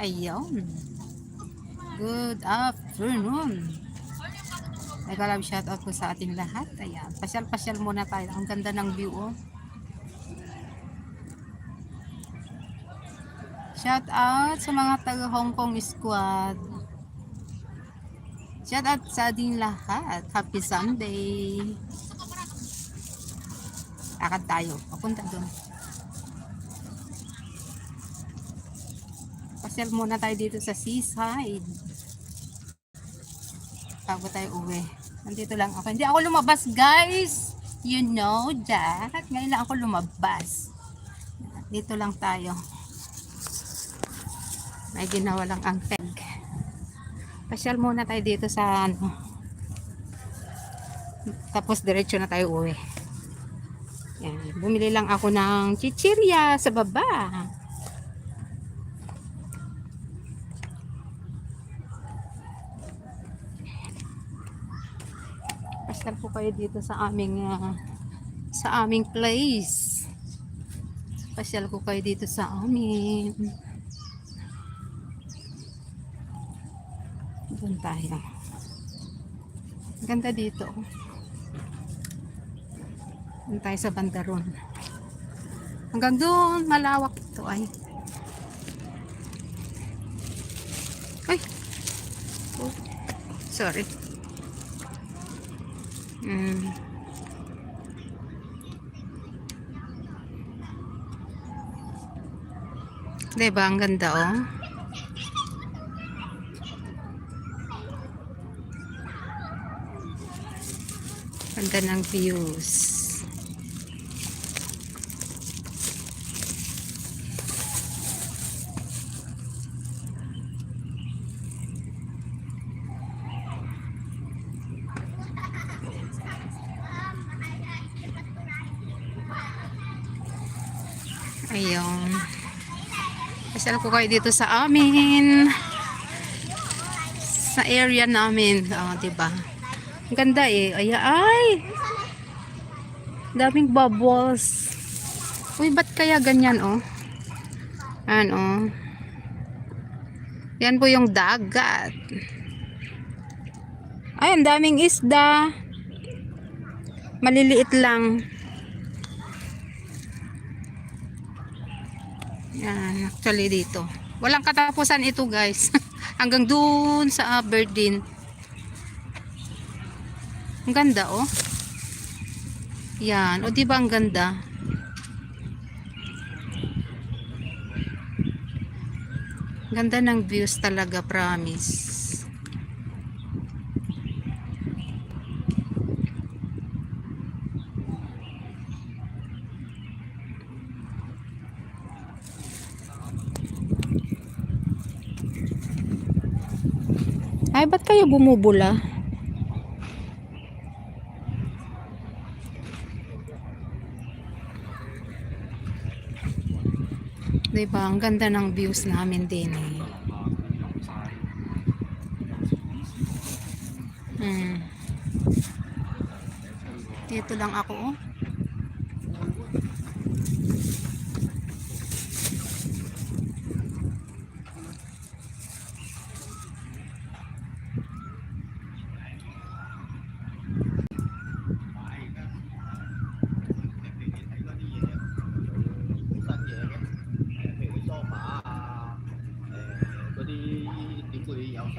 Ayun. Good afternoon. Mega love shoutout po sa ating lahat. Ayan. Pasyal-pasyal muna tayo. Ang ganda ng view, oh. Shout out sa mga taga Hong Kong squad. Shout out sa ating lahat. Happy Sunday. Lakad tayo. Papunta doon. Pasyal muna tayo dito sa seaside. Bago tayo uwi. Nandito lang ako. Hindi ako lumabas, guys. You know that. Ngayon lang ako lumabas. Dito lang tayo. May ginawa lang ang peg. Pasyal muna tayo dito sa ano. Tapos diretso na tayo uwi. Yan. Bumili lang ako ng chichirya sa baba. Pasyal po kayo dito sa aming ah, sa aming place. Pasyal ko kayo dito sa amin. Doon tayo. Ganda dito. Doon tayo sa bandaron. Hanggang doon, malawak ito ay. Ay! Oh, sorry. Mm. Diba, ang ganda oh. Ganda ng views. Ayun. Pasal ko kayo dito sa amin. Sa area namin. Oh, 'di ba? Ang ganda eh. Ay, ay! Daming bubbles. Uy, ba't kaya ganyan, oh? Ano? Yan po yung dagat. Ay, ang daming isda. Maliliit lang. Yan, actually dito. Walang katapusan ito, guys. Hanggang dun sa Aberdeen. Ang ganda, oh. Yan. O, di ba ang ganda? Ganda ng views talaga, promise. Ay, ba't kayo bumubula? Diba? Ang ganda ng views namin din eh. Hmm. Dito lang ako oh.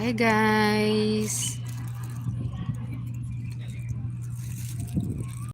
Hi guys.